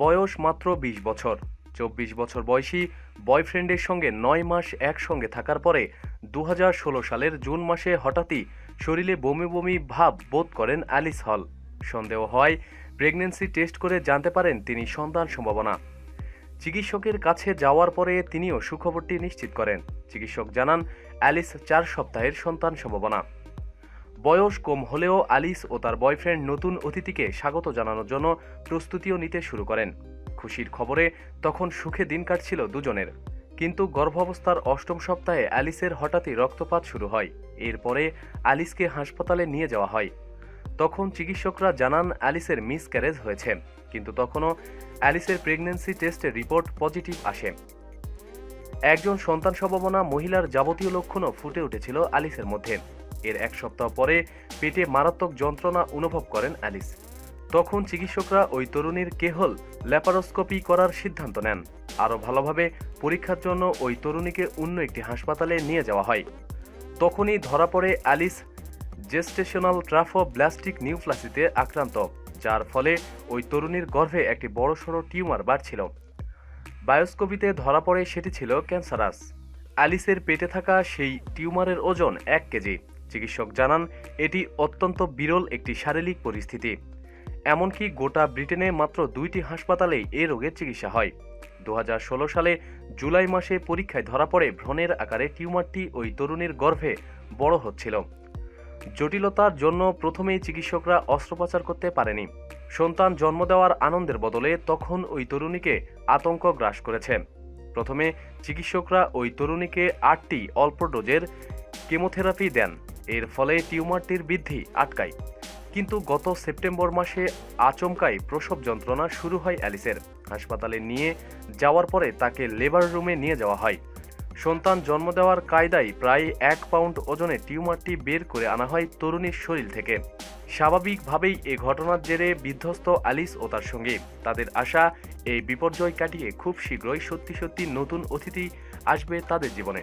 বয়স মাত্র বিশ বছর। চব্বিশ বছর বয়সী বয়ফ্রেন্ডের সঙ্গে নয় মাস একসঙ্গে থাকার পরে দু হাজার ষোলো সালের জুন মাসে হঠাৎই শরীরে বমি বমি ভাব বোধ করেন অ্যালিস হল। সন্দেহ হয় প্রেগন্যান্সি টেস্ট করে জানতে পারেন তিনি সন্তান সম্ভাবনা। চিকিৎসকের কাছে যাওয়ার পরে তিনিও সুখবরটি নিশ্চিত করেন। চিকিৎসক জানান, অ্যালিস চার সপ্তাহের সন্তান সম্ভাবনা। বয়স কম হলেও আলিস ও তার বয়ফ্রেন্ড নতুন অতিথিকে স্বাগত জানানোর জন্য প্রস্তুতিও নিতে শুরু করেন। খুশির খবরে তখন সুখে দিন কাটছিল দুজনের। কিন্তু গর্ভাবস্থার অষ্টম সপ্তাহে অ্যালিসের হঠাৎই রক্তপাত শুরু হয়। এরপরে অ্যালিসকে হাসপাতালে নিয়ে যাওয়া হয়। তখন চিকিৎসকরা জানান অ্যালিসের মিসক্যারেজ হয়েছে। কিন্তু তখনও অ্যালিসের প্রেগন্যান্সি টেস্টের রিপোর্ট পজিটিভ আসে। একজন সন্তান সম্ভাবনা মহিলার যাবতীয় লক্ষণও ফুটে উঠেছিল অ্যালিসের মধ্যে। এর এক সপ্তাহ পরে পেটে মারাত্মক যন্ত্রণা অনুভব করেন অ্যালিস। তখন চিকিৎসকরা ওই তরুণীর কেহল ল্যাপারোস্কোপি করার সিদ্ধান্ত নেন। আরও ভালোভাবে পরীক্ষার জন্য ওই তরুণীকে অন্য একটি হাসপাতালে নিয়ে যাওয়া হয়। তখনই ধরা পড়ে অ্যালিস জেস্টেশনাল ট্রাফোব্লাস্টিক নিউপ্লাসিতে আক্রান্ত, যার ফলে ওই তরুণীর গর্ভে একটি বড়সড় টিউমার বাড়ছিল। বায়োস্কোপিতে ধরা পড়ে সেটি ছিল ক্যান্সারাস। অ্যালিসের পেটে থাকা সেই টিউমারের ওজন এক কেজি। চিকিৎসক জানান, এটি অত্যন্ত বিরল একটি শারীরিক পরিস্থিতি। এমনকি গোটা ব্রিটেনে মাত্র দুইটি হাসপাতালেই এ রোগের চিকিৎসা হয়। দু হাজার ষোলো সালে জুলাই মাসে পরীক্ষায় ধরা পড়ে ভ্রণের আকারে টিউমারটি ওই তরুণীর গর্ভে বড় হচ্ছিল। জটিলতার জন্য প্রথমেই চিকিৎসকরা অস্ত্রোপচার করতে পারেনি। সন্তান জন্ম দেওয়ার আনন্দের বদলে তখন ওই তরুণীকে আতঙ্ক গ্রাস করেছে। প্রথমে চিকিৎসকরা ওই তরুণীকে আটটি অল্প ডোজের কেমোথেরাপি দেন। এর ফলে টিউমারটির বৃদ্ধি আটকায়। কিন্তু গত সেপ্টেম্বর মাসে আচমকাই প্রসব যন্ত্রণা শুরু হয় অ্যালিসের। হাসপাতালে নিয়ে যাওয়ার পরে তাকে লেবার রুমে নিয়ে যাওয়া হয়। সন্তান জন্ম দেওয়ার কায়দায় প্রায় এক পাউন্ড ওজনে টিউমারটি বের করে আনা হয় তরুণীর শরীর থেকে। স্বাভাবিকভাবেই এ ঘটনার জেরে বিধ্বস্ত অ্যালিস ও তার সঙ্গে। তাদের আশা এই বিপর্যয় কাটিয়ে খুব শীঘ্রই সত্যি সত্যি নতুন অতিথি আসবে তাদের জীবনে।